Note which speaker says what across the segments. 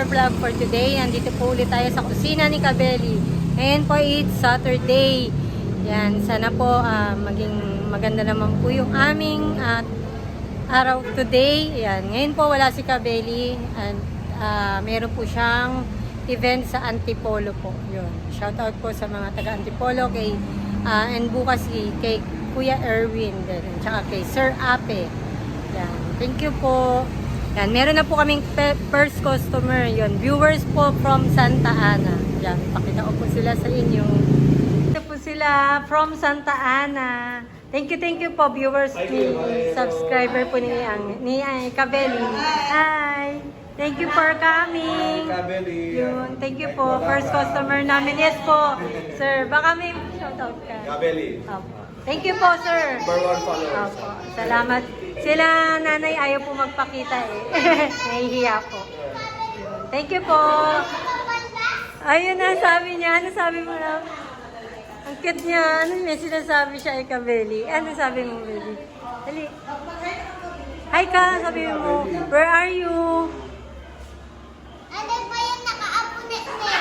Speaker 1: another vlog for today. Nandito po ulit tayo sa kusina ni Kabeli. Ngayon po it's Saturday. Yan, sana po ah, maging maganda naman po yung aming at araw today. Yan, ngayon po wala si Kabeli and ah, meron po siyang event sa Antipolo po. Yun. Shout out po sa mga taga Antipolo kay ah, and bukas kay Kuya Erwin din, tsaka kay Sir Ape. Yan. Thank you po. Yan, meron na po kaming first customer. Yun, viewers po from Santa Ana. Yan, pakita ko po sila sa inyo. Ito po sila from Santa Ana. Thank you, thank you po viewers ni subscriber po ni ang ni ay, Kabeli. Hi. Thank you for coming.
Speaker 2: Kabeli.
Speaker 1: Yun, thank you po. First customer namin. Yes po. Sir, baka may shoutout ka.
Speaker 2: Kabeli.
Speaker 1: Opo. Thank you po, sir.
Speaker 2: Number one followers.
Speaker 1: Opo. Salamat. Sila nanay ayaw po magpakita eh. Nahihiya po. Thank you po. Ayun na, sabi niya. Ano sabi mo na? Ang cute niya. Ano may sinasabi siya kay Kabeli? Ano sabi mo, baby? Dali. Hi ka, sabi mo. Where are you?
Speaker 3: Ano ba yung naka-apunet na?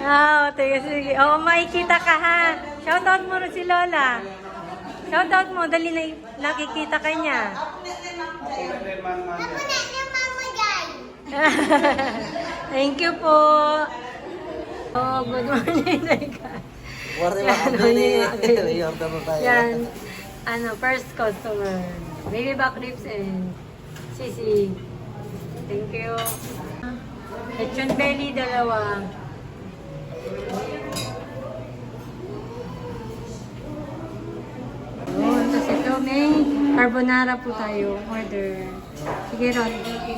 Speaker 1: Ah, oh, sige, sige. Oo, makikita ka ha. Shoutout mo rin si Lola. Shoutout mo, dali na nakikita ka niya. Thank you po. Oh, good morning, Daika.
Speaker 4: Mo tayo.
Speaker 1: Yan. Ano, first customer. Baby back ribs and sisig. Thank you. Lechon belly, dalawa. Carbonara po tayo. Order. Sige, Ron.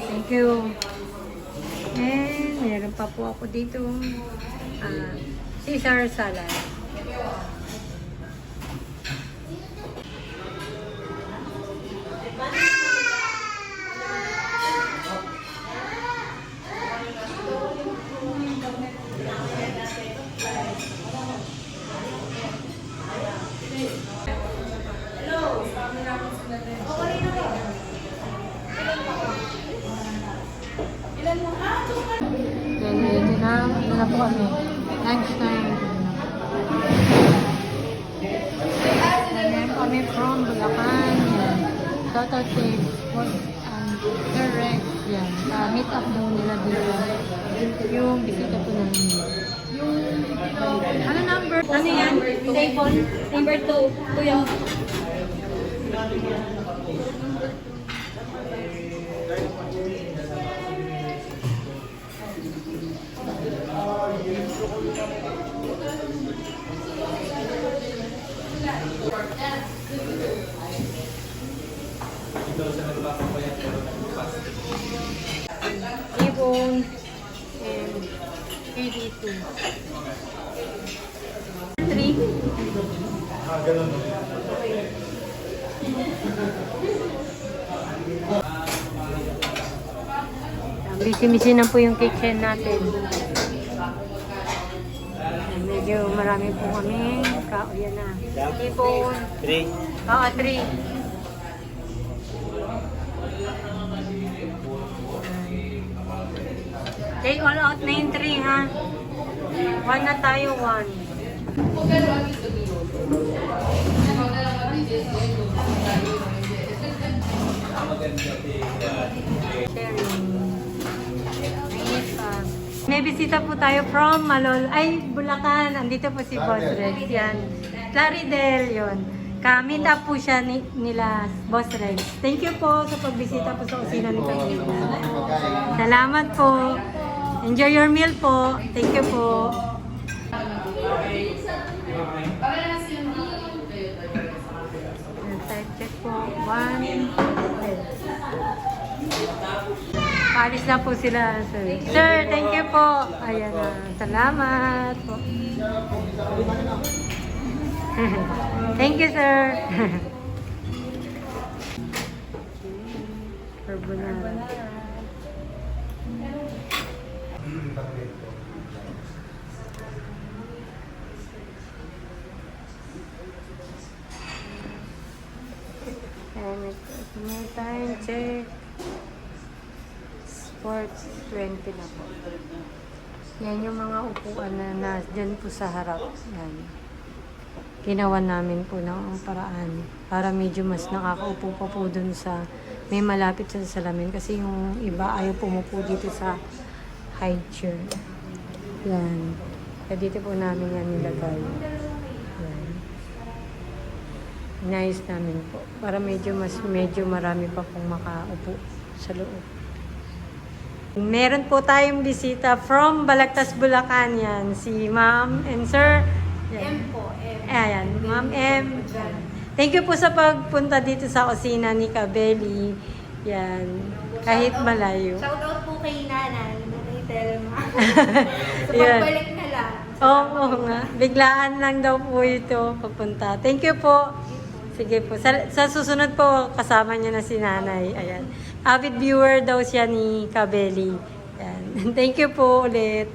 Speaker 1: Thank you. And meron pa po ako dito. Ah, Caesar salad. Yan, ito na. Po kami. Lunch time. Meron kami from Bulacan. Yan. Shoutout kay Sir Rex. Yan. Uh, meet up daw nila dito. Yung bisita po namin. Yung, ano number? Ano yan? Table? Number 2. Kuya. Ibon. And KD2. 3. Busy-busy na po yung kitchen natin. Medyo marami po kami. Kao, yan na. Ibon.
Speaker 4: Three.
Speaker 1: Oo, 3. Take all out na yung 3 ha. One na tayo, one. Sharing. May bisita po tayo from Malol. Ay, Bulacan. Andito po si Boss Rex. Yan. Claridel, yon. Ka-meet up po siya ni, nila, Boss Rex. Thank you po sa pagbisita po sa kusina ni Kabila. Salamat po. Enjoy your meal po. Thank you po. Time check po. One. Alis na po sila, sir. Sir, thank you po. Ayan na. Salamat po. thank you, sir. 20 na po. Yan yung mga upuan na nandyan po sa harap. Yan. Ginawa namin po ng paraan para medyo mas nakakaupo pa po dun sa may malapit sa salamin kasi yung iba ayaw pumupo dito sa high chair. Yan. Kaya dito po namin yan nilagay. Yan. Inayos namin po. Para medyo mas medyo marami pa pong makaupo sa loob. Meron po tayong bisita from Balagtas, Bulacan yan. Si Ma'am and Sir. Yan.
Speaker 3: M po, M.
Speaker 1: Ayan, Ma'am M. Thank you po sa pagpunta dito sa kusina ni Kabeli. Yan. Kahit malayo.
Speaker 3: Shoutout po kay Nanan, kay Telma.
Speaker 1: Yan.
Speaker 3: pagbalik na lang.
Speaker 1: Oo oo nga. Biglaan lang daw po ito papunta. Thank you po. Sige po. Sa, sa susunod po, kasama niya na si nanay. Ayan. Avid viewer daw siya ni Kabeli. Ayan. Thank you po ulit.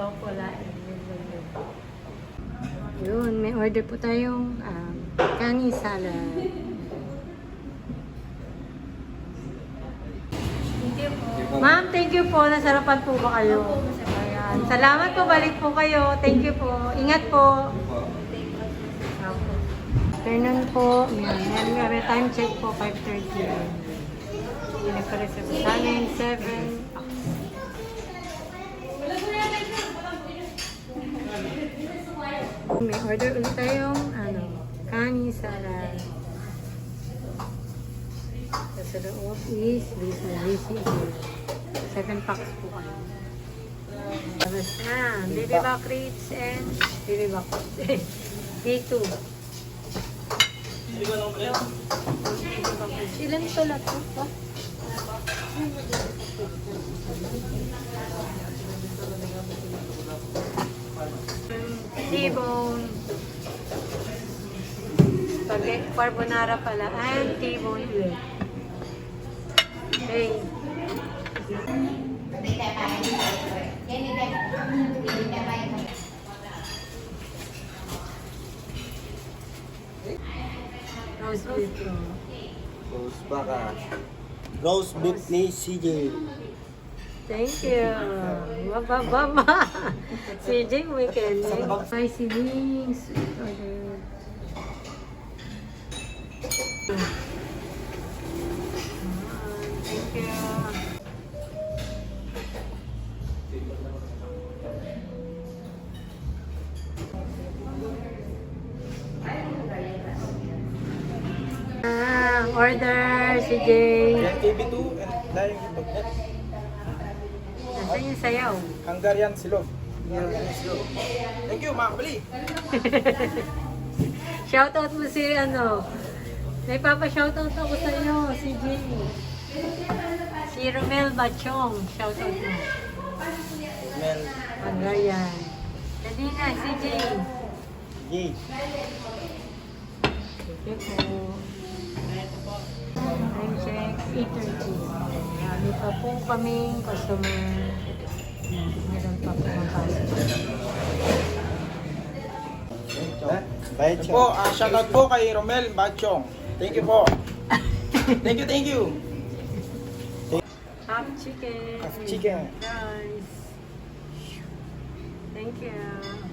Speaker 1: Oo po, lain. Yun, may order po tayong um, kani salad.
Speaker 3: Po.
Speaker 1: Ma'am, thank you po. Nasarapan po ba kayo? Ayan. Salamat po. Balik po kayo. Thank you po. Ingat po. Afternoon po. Yan. Yan. May time check po. 5.30. Yung nagpa-reserve sa amin. 7. May order ulit tayong ano, kani salad. Sa loob is this na busy here. Seven packs po kayo. Na, baby back ribs and baby back ribs. Day 2. Ilan pala to? Oh? T-bone. Spaghetti carbonara pala. And T-bone ulit. Okay. Roast beef bro.
Speaker 2: Rose baka. Rose beef ni CJ.
Speaker 1: Thank you. Mababama. CJ Weekend. Spicy wings. Order. Ah, order, CJ.
Speaker 2: KB2 and Flying Bagnet.
Speaker 1: Nasaan yung sayaw?
Speaker 2: Hungarian Silog. Hungarian Silog. Thank you, mga kabali.
Speaker 1: Shoutout mo si ano. May papa-shoutout ako sa iyo, si Jay. Si Romel Bachong. Shoutout mo.
Speaker 2: Mel
Speaker 1: Hungarian. Dali na, si Jay.
Speaker 2: G.
Speaker 1: Thank you po. Time check, 8.30. Marami pa po kaming customer. Meron pa po.
Speaker 2: Bayad
Speaker 4: Yan po, ah, shoutout po kay Romel Bachong. Thank you po. Thank you, thank you.
Speaker 1: Half chicken.
Speaker 2: Half chicken.
Speaker 1: Rice. Thank you.